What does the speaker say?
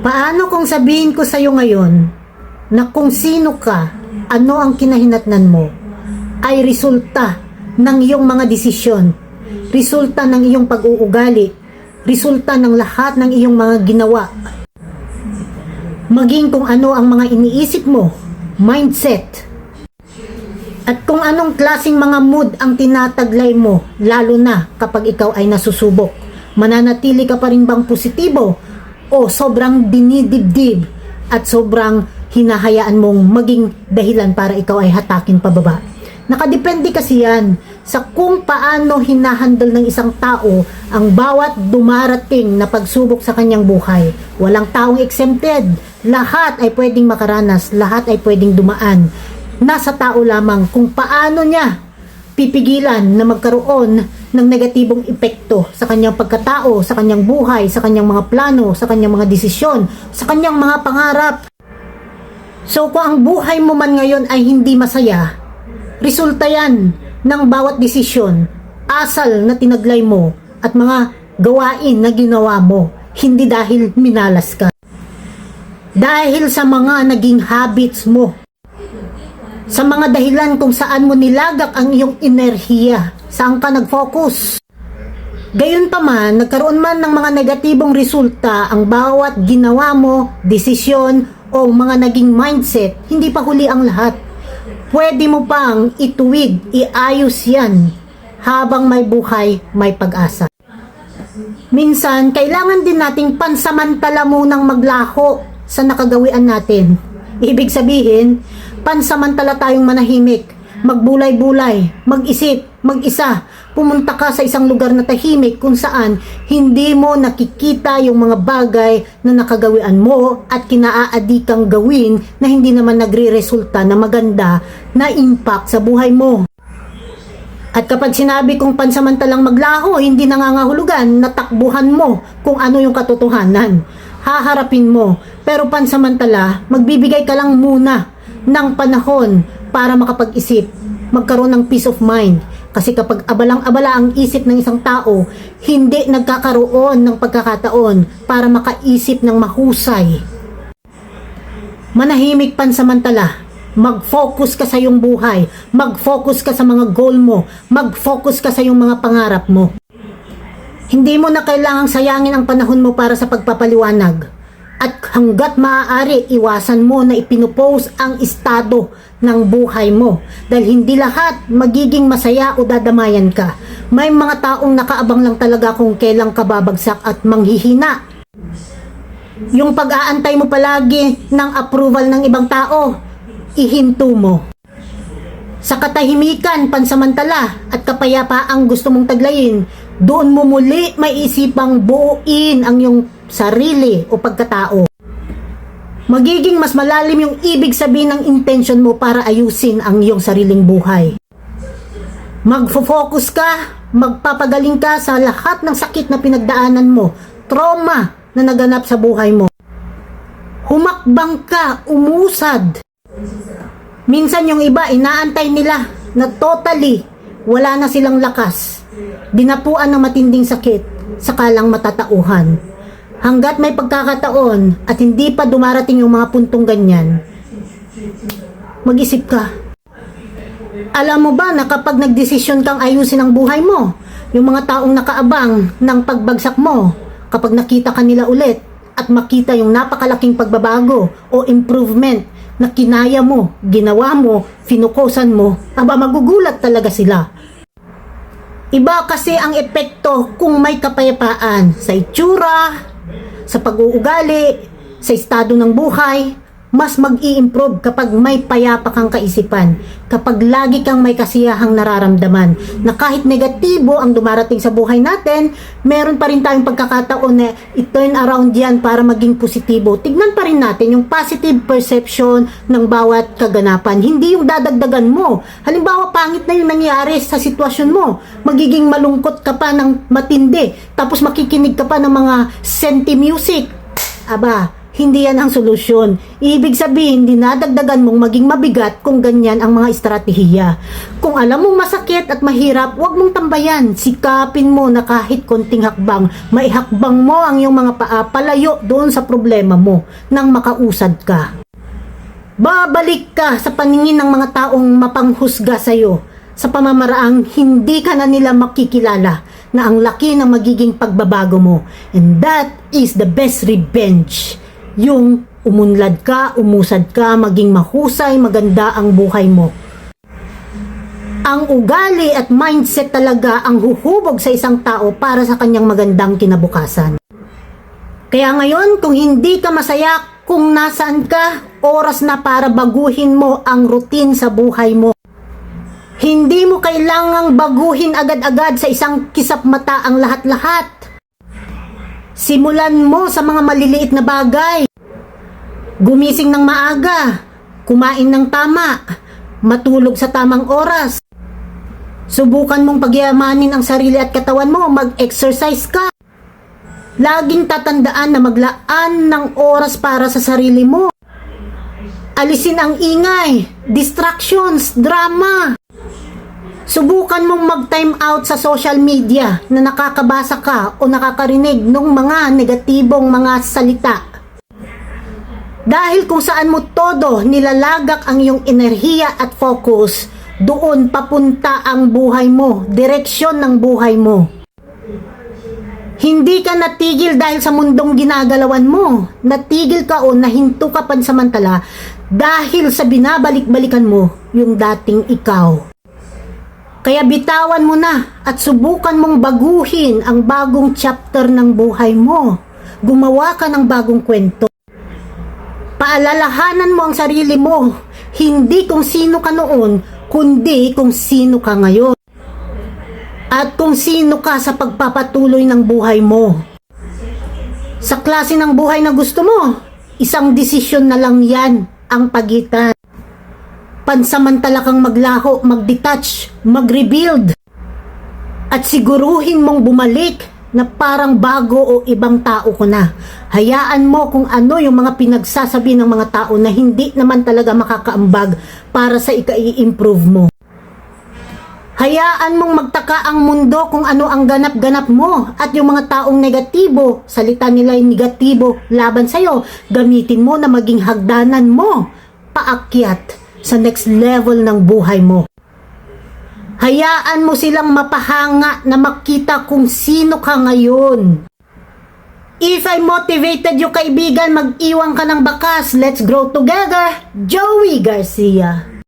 Paano kung sabihin ko sa'yo ngayon na kung sino ka, ano ang kinahinatnan mo, ay resulta ng iyong mga desisyon, resulta ng iyong pag-uugali, resulta ng lahat ng iyong mga ginawa. Maging kung ano ang mga iniisip mo, mindset, at kung anong klasing mga mood ang tinataglay mo, lalo na kapag ikaw ay nasusubok. Mananatili ka pa rin bang positibo o sobrang dinidibdib at sobrang hinahayaan mong maging dahilan para ikaw ay hatakin pababa. Nakadepende kasi yan sa kung paano hinahandle ng isang tao ang bawat dumarating na pagsubok sa kanyang buhay. Walang taong exempted. Lahat ay pwedeng makaranas, lahat ay pwedeng dumaan nasa tao lamang kung paano niya pipigilan na magkaroon ng negatibong epekto sa kanyang pagkatao, sa kanyang buhay, sa kanyang mga plano, sa kanyang mga desisyon, sa kanyang mga pangarap. So kung ang buhay mo man ngayon ay hindi masaya, resulta yan ng bawat desisyon, asal na tinaglay mo at mga gawain na ginawa mo, hindi dahil minalas ka. Dahil sa mga naging habits mo, sa mga dahilan kung saan mo nilagak ang iyong enerhiya, saan ka nag-focus. Gayon pa man, nagkaroon man ng mga negatibong resulta ang bawat ginawa mo, desisyon o mga naging mindset, hindi pa huli ang lahat. Pwede mo pang ituwid, iayos yan habang may buhay, may pag-asa. Minsan, kailangan din nating pansamantala munang maglaho sa nakagawian natin. Ibig sabihin, pansamantala tayong manahimik, magbulay-bulay, mag-isip, mag-isa, pumunta ka sa isang lugar na tahimik kung saan hindi mo nakikita yung mga bagay na nakagawian mo at kinaaadi kang gawin na hindi naman nagre-resulta na maganda na impact sa buhay mo. At kapag sinabi kong pansamantalang maglaho, hindi nangangahulugan na takbuhan mo kung ano yung katotohanan. Haharapin mo. Pero pansamantala, magbibigay ka lang muna ng panahon para makapag-isip. Magkaroon ng peace of mind. Kasi kapag abalang-abala ang isip ng isang tao, hindi nagkakaroon ng pagkakataon para makaisip ng mahusay. Manahimik pansamantala. Mag-focus ka sa iyong buhay. Mag-focus ka sa mga goal mo. Mag-focus ka sa iyong mga pangarap mo. Hindi mo na kailangang sayangin ang panahon mo para sa pagpapaliwanag. At hanggat maaari, iwasan mo na ipinupost ang estado ng buhay mo. Dahil hindi lahat magiging masaya o dadamayan ka. May mga taong nakaabang lang talaga kung kailang kababagsak at manghihina. Yung pag-aantay mo palagi ng approval ng ibang tao, ihinto mo. Sa katahimikan, pansamantala at kapayapaang gusto mong taglayin, doon mo muli maiisipang buuin ang iyong sarili o pagkatao. Magiging mas malalim yung ibig sabihin ng intention mo para ayusin ang iyong sariling buhay. Magfo-focus ka, magpapagaling ka sa lahat ng sakit na pinagdaanan mo, trauma na naganap sa buhay mo. Humakbang ka, umusad, Minsan yung iba, inaantay nila na totally wala na silang lakas. Dinapuan ng matinding sakit, sakalang matatauhan. Hanggat may pagkakataon at hindi pa dumarating yung mga puntong ganyan, mag-isip ka. Alam mo ba na kapag nagdesisyon kang ayusin ang buhay mo, yung mga taong nakaabang ng pagbagsak mo, kapag nakita ka nila ulit at makita yung napakalaking pagbabago o improvement na kinaya mo, ginawa mo, finukosan mo, aba magugulat talaga sila. Iba kasi ang epekto kung may kapayapaan sa itsura, sa pag-uugali, sa estado ng buhay, mas mag-i-improve kapag may payapa kang kaisipan, kapag lagi kang may kasiyahang nararamdaman, na kahit negatibo ang dumarating sa buhay natin, meron pa rin tayong pagkakataon na i-turn around yan para maging positibo. Tignan pa rin natin yung positive perception ng bawat kaganapan, hindi yung dadagdagan mo. Halimbawa, pangit na yung nangyari sa sitwasyon mo, magiging malungkot ka pa ng matindi, tapos makikinig ka pa ng mga senti music. Aba, hindi yan ang solusyon. Ibig sabihin, dinadagdagan mong maging mabigat kung ganyan ang mga estratehiya. Kung alam mong masakit at mahirap, huwag mong tambayan. Sikapin mo na kahit konting hakbang, maihakbang mo ang iyong mga paa palayo doon sa problema mo nang makausad ka. Babalik ka sa paningin ng mga taong mapanghusga sa iyo sa pamamaraang hindi ka na nila makikilala na ang laki ng magiging pagbabago mo. And that is the best revenge. Yung umunlad ka, umusad ka, maging mahusay, maganda ang buhay mo. Ang ugali at mindset talaga ang huhubog sa isang tao para sa kanyang magandang kinabukasan. Kaya ngayon, kung hindi ka masaya kung nasaan ka, oras na para baguhin mo ang routine sa buhay mo. Hindi mo kailangang baguhin agad-agad sa isang kisap mata ang lahat-lahat. Simulan mo sa mga maliliit na bagay. Gumising ng maaga, kumain ng tama, matulog sa tamang oras. Subukan mong pagyamanin ang sarili at katawan mo, mag-exercise ka. Laging tatandaan na maglaan ng oras para sa sarili mo. Alisin ang ingay, distractions, drama. Subukan mong mag-time out sa social media na nakakabasa ka o nakakarinig ng mga negatibong mga salita. Dahil kung saan mo todo nilalagak ang iyong enerhiya at focus, doon papunta ang buhay mo, direksyon ng buhay mo. Hindi ka natigil dahil sa mundong ginagalawan mo. Natigil ka o nahinto ka pansamantala dahil sa binabalik-balikan mo yung dating ikaw. Kaya bitawan mo na at subukan mong baguhin ang bagong chapter ng buhay mo. Gumawa ka ng bagong kwento. Paalalahanan mo ang sarili mo, hindi kung sino ka noon, kundi kung sino ka ngayon. At kung sino ka sa pagpapatuloy ng buhay mo. Sa klase ng buhay na gusto mo, isang desisyon na lang yan ang pagitan. Pansamantala kang maglaho, mag-detach, mag-rebuild. At siguruhin mong bumalik na parang bago o ibang tao ko na. Hayaan mo kung ano yung mga pinagsasabi ng mga tao na hindi naman talaga makakaambag para sa ikai-improve mo. Hayaan mong magtaka ang mundo kung ano ang ganap-ganap mo at yung mga taong negatibo, salita nila yung negatibo laban sa'yo, gamitin mo na maging hagdanan mo, paakyat sa next level ng buhay mo. Hayaan mo silang mapahanga na makita kung sino ka ngayon. If I motivated you kaibigan, mag-iwan ka ng bakas. Let's grow together. Joey Garcia.